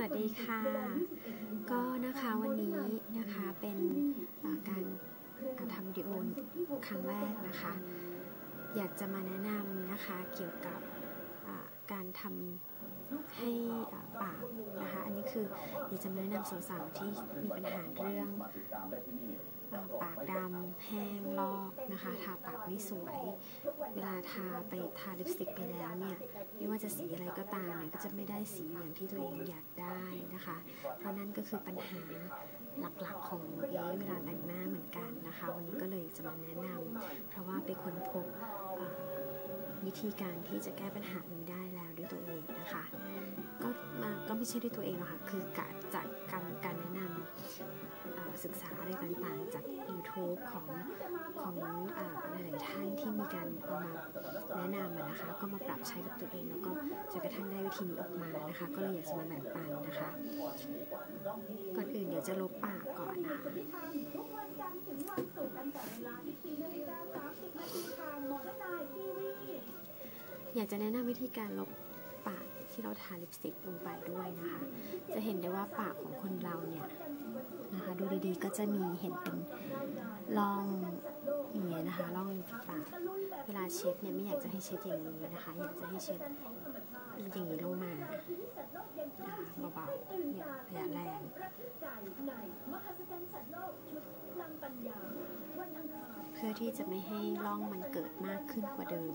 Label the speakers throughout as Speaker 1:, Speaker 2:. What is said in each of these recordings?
Speaker 1: วัสดีค่ะ ก็นะคะวันนี้นะคะเป็นการทำวิดีโอครั้งแรกนะคะ อยากจะมาแนะนำนะคะเกี่ยวกับการทำให้ปากนะคะ อันนี้คืออยากจะมาแนะนำสาวๆที่มีปัญหาเรื่อง ปากดำแห้งลอกนะคะ ทาปากไม่สวย เวลาทาไปทาลิปสติกไปแล้วเนี่ย ไม่ว่าจะสีอะไรก็ตามเนี่ยก็จะไม่ได้สีอย่างที่ตัวเองอยากได้นะคะ เพราะนั่นก็คือปัญหาหลักๆของเอเวลาแต่งหน้าเหมือนกันนะคะ วันนี้ก็เลยจะมาแนะนำเพราะว่าไปค้นพบวิธีการที่จะแก้ปัญหานี้ได้แล้วด้วยตัวเองนะคะก็มาก็ไม่ใช่ด้วยตัวเองหรอกค่ะ คือกจากการการแนะนำศึกษาอะไรต่างๆ YouTube ของของหลายๆท่านที่มีการเอามาแนะนำนะคะ ก็มาปรับใช้กับตัวเอง แล้วก็จนกระทั่งได้วิธีนี้ออกมานะคะ ก็เลยอยากจะมาแบ่งปันนะคะ ก่อนอื่นเดี๋ยวจะลบปากก่อนนะคะอยากจะแนะนำวิธีการลบปาก ที่เราทาลิปสติกลงไปด้วยนะคะ จะเห็นได้ว่าปากของคนเราเนี่ยนะคะ ดูดีๆก็จะมีเห็นเป็นร่องอย่างเงี้ยนะคะร่องปากเวลาเช็ดเนี่ยไม่อยากจะให้เช็ดอย่างนี้นะคะ อยากจะให้เช็ดอย่างนี้ลงมานะคะเบาๆเนี่ยอย่าแรงเพื่อที่จะไม่ให้ร่องมันเกิดมากขึ้นกว่าเดิม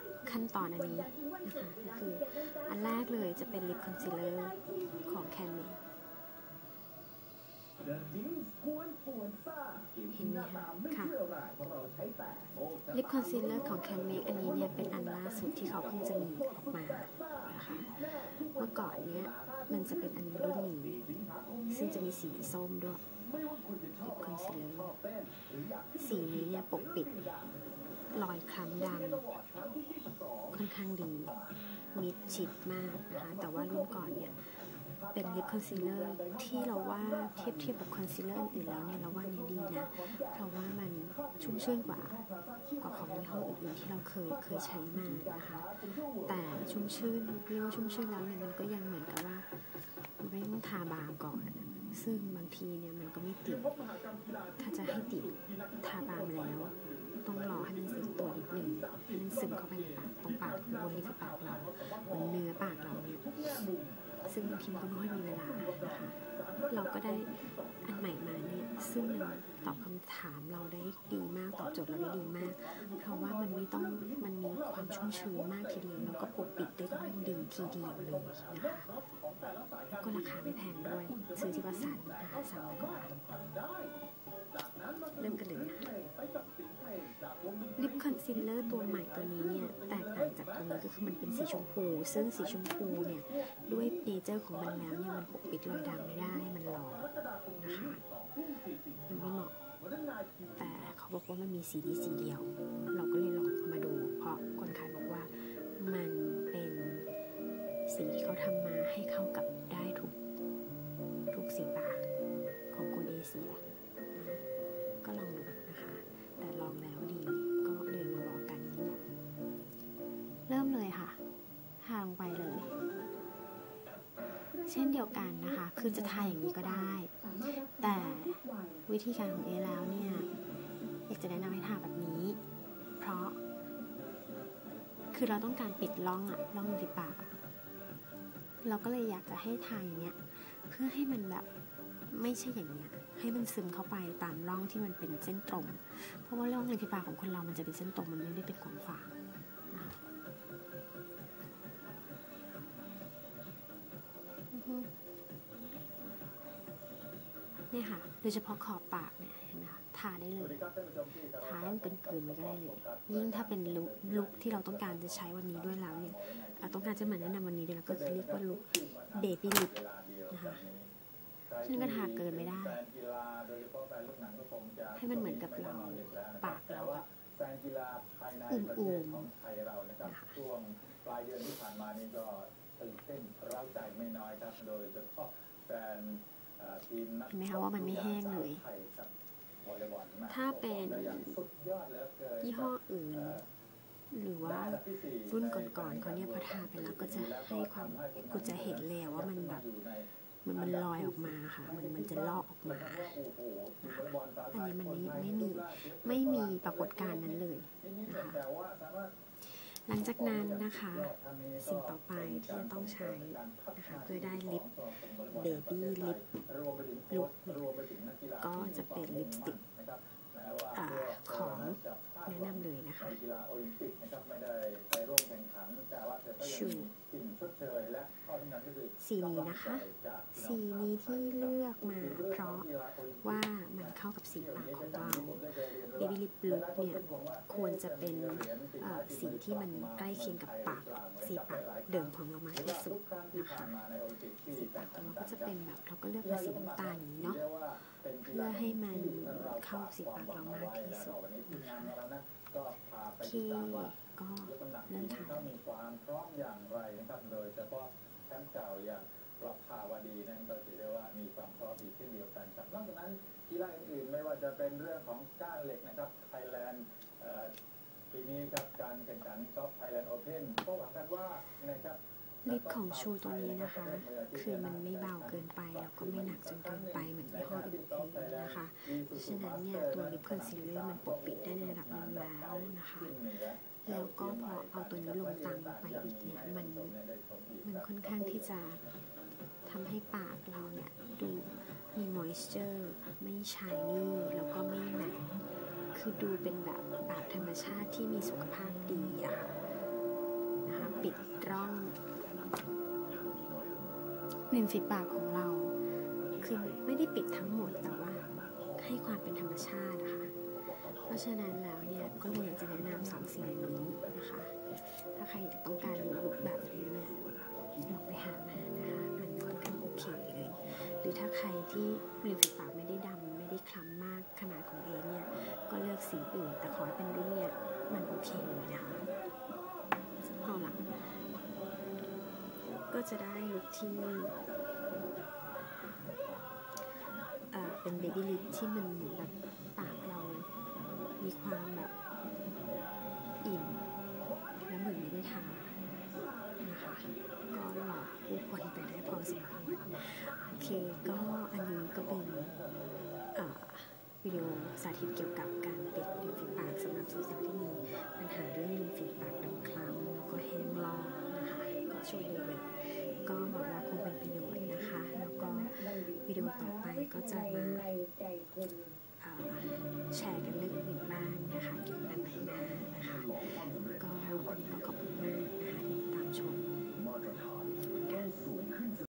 Speaker 1: ขั้นตอนอันนี้นะคะก็คืออันแรกเลยจะเป็นลิปคอนซีลเลอร์ของแคนเมเห็นไหมคะค่ะลิปคอนซีลเลอร์ของแคนเมอันนี้เนี่ยเป็นอันล่าสุดที่เขาเพิ่งจะมีออกมานะคะเมื่อก่อนเนี้ยมันจะเป็นอันรุ่นนี้ซึ่งจะมีสีส้มด้วยลิปคอนซีลเลอร์สีนี้เนี่ยปกปิดรอยคล้ำดำ ค่อนข้างดีมิดชิดมากนะคะแต่ว่ารุ่นก่อนเนี่ยเป็นลิปคอนซีลเลอร์ที่เราว่าเทียบเทียบกับคอนซีลเลอร์อื่นแล้วเนี่ยเราว่าเนี่ยดีนะเพราะว่ามันชุ่มชื่นกว่ากว่าของยี่ห้ออื่นๆที่เราเคยเคยใช้มานะคะแต่ชุ่มชื่นเรียกว่าชุ่มชื่นแล้วเนี่ยมันก็ยังเหมือนกับว่าไม่ต้องทาบาก่อน ซึ่งบางทีเนี่ยมันก็ไม่ติดถ้าจะให้ติดทาบามแล้ว ต้องรอให้มันซ็ตตัวนิดหนึ่งให้มันซึมเข้าไปในปากตรงปากบนริมฝีปากเราบนเนื้อปากเราเนี่ยซึ่งบางทีมันก็ไม่ค่อยมีเวลานะคะเราก็ได้อันใหม่มาเนี่ยซึ่งมันตอบคำถามเราได้ดีมากตอบโจทย์เราได้ดีมาก เพราะว่ามันไม่ต้องมันมีความชุ่มชื้นมากทีเดียวแล้วก็ปกปิดได้ค่อนดีทีเดียวเลยนะคะก็ราคาไม่แพงด้วยซื้อที่วัสันนะคะสามร้อยกว่าบาท เริ่มกันเลยนะคะลิปคอนซีลเลอร์ตัวใหม่ตัวนี้เนี่ย แตกต่างจากตัวนี้ก็คือมันเป็นสีชมพู ซึ่งสีชมพูเนี่ย ด้วยเนเจอร์ของมันแล้วเนี่ยมันปกปิดรอยดำไม่ได้มันหลอกนะคะมันไม่เหมาะ แต่เขาบอกว่ามันมีสีนี้สีเดียว เราก็เลยลองมาดู เพราะคนขายบอกว่ามันเป็นสีที่เขาทำมาให้เข้ากับ เช่นเดียวกันนะคะ คือจะทาอย่างนี้ก็ได้ แต่วิธีการของเอแล้วเนี่ยอยากจะแนะนำให้ทาแบบนี้ เพราะ คือเราต้องการปิดร่องอะร่องริมปากเราก็เลยอยากจะให้ทาอย่างเงี้ยเพื่อให้มันแบบไม่ใช่อย่างเงี้ยให้มันซึมเข้าไปตามร่องที่มันเป็นเส้นตรง เพราะว่าร่องริมฝีปากของคนเรามันจะเป็นเส้นตรงมันไม่ได้เป็นขวางข เนี่ยค่ะ โดยเฉพาะขอบปากเนี่ยเห็นไหมคะทาได้เลยทาให้มันเป็นกืนมันก็ได้เลย ยิ่งถ้าเป็นลุคลุคที่เราต้องการจะใช้วันนี้ด้วยแล้วเนี่ยต้องการจะมาแนะนำวันนี้ด้วยแล้วก็เรียกว่าลุคเบบี้ลิปนะคะฉันก็ทาเกินไม่ได้ ให้มันเหมือนกับเราปากเรา
Speaker 2: แต่ว่นะเทศของไทยเรานะครับ
Speaker 1: นะ
Speaker 2: ช่วงปลายเดือนที่ผ่านมานี่ก็ตื่นเต้นเร้าใจไม่น้อยครับ โดยเฉพาะแฟน เห็
Speaker 1: นไหมคะว่ามันไม่แห้งเลย ถ้าเป็น
Speaker 2: ยี่ห้อ
Speaker 1: อื่น หรือว่ารุ่นก่อนๆเขาเนี่ยพอทาไปแล้วก็จะให้ความกูจะเห็นเลยว่ามันแบบมันมันลอยออกมาค่ะ มันมันจะลอกออกมาอันนี้มันไม่ไม่มีไม่มีปรากฏการณ์นั้นเลยนะคะ หลังจากนั้นนะคะ สิ่งต่อไปที่จะต้องใช้นะคะเพื่อได้ลิปเบบี้ลิปลุกก็จะเป็นลิปสติกของแนะนำเลยนะคะชู
Speaker 2: สิ่งชดเชยและข้อที่นั้นก็คือ
Speaker 1: สีนี้นะคะ สีนี้ที่เลือกมาเพราะว่ามันเข้ากับสีปากของเรา Baby Lip Look เนี่ยควรจะเป็นเอ่อสีที่มันใกล้เคียงกับปากสีปากเดิมของเรามากที่สุดนะคะสีปากของเราก็จะเป็นแบบเราก็เลือกมาสีน้ำตาลอย่างนี้เนาะเพื่อให้มันเข้าสีปากเรามากที่สุดนะคะโอเค ก็เริ่มทาน
Speaker 2: มีความพร้อมอย่างไรนะครับ โดยเฉพาะแชมป์เก่าอย่างรับภาวดีนั้นก็ถือได้ว่ามีความพร้อมอีกเช่นเดียวกันครับนอกจากนั้นกีฬาอื่นๆไม่ว่าจะเป็นเรื่องของก้านเหล็กนะครับไทยแลนด์ปีนี้ครับการแข่งขันกอล์ฟไทยแลนด์โอเพนก็หวังกันว่านะครับ
Speaker 1: ลิปของชูตัวนี้นะคะ คือมันไม่เบาเกินไปแล้วก็ไม่หนักจนเกินไปเหมือนยี่ห้ออื่นๆนะคะเพราะฉะนั้นเนี่ยตัวลิปคอนซีลเลอร์มันปกปิดได้ในระดับหนึงแล้วนะคะ แล้วก็พอเอาตัวนี้ลงตามลงไปอีกเนี่ยมันมันค่อนข้างที่จะทำให้ปากเราเนี่ยดูมี moisture ไม่ชายนี่แล้วก็ไม่หนักคือดูเป็นแบบปากธรรมชาติที่มีสุขภาพดีอะค่ะนะคะปิดร่องริมฝีปากของเรา คือไม่ได้ปิดทั้งหมดแต่ว่าให้ความเป็นธรรมชาตินะคะ ราะฉะนั้นแล้วเนี่ยก็เลยอยากจะแนะนำสองสิ่งนี้นะคะ ถ้าใครต้องการลุคแบบนี้เนี่ยลองไปหามานะคะ มันค่อนข้างโอเคเลย หรือถ้าใครที่ริมฝีปากไม่ได้ดำไม่ได้คล้ำมากขนาดของเอเนี่ย ก็เลือกสีอื่นแต่ขอให้เป็นรุ่นเนี่ยมันโอเคเลยนะคะเอาละก็จะได้ลุคที่เป็นเบบี้ลิปที่มันแบบ ความแบบอิ่มและเหมือนไม่ได้ทานะคะ ก็หลอกผู้คนไปได้พอสมควรโอเคก็อันนี้ก็เป็นวิดีโอสาธิตเกี่ยวกับการปิดริมฝีปากสำหรับสาวๆที่มีปัญหาเรื่องริมฝีปากดำคล้ำแล้วก็แห้งลอกนะคะ ก็ช่วยได้เลยก็หวังว่าคงเป็นประโยชน์นะคะ แล้วก็วิดีโอต่อไปก็จะมา นะคะกินแบบไหนนะนะคะก็วันนี้ก็ขอบคุณ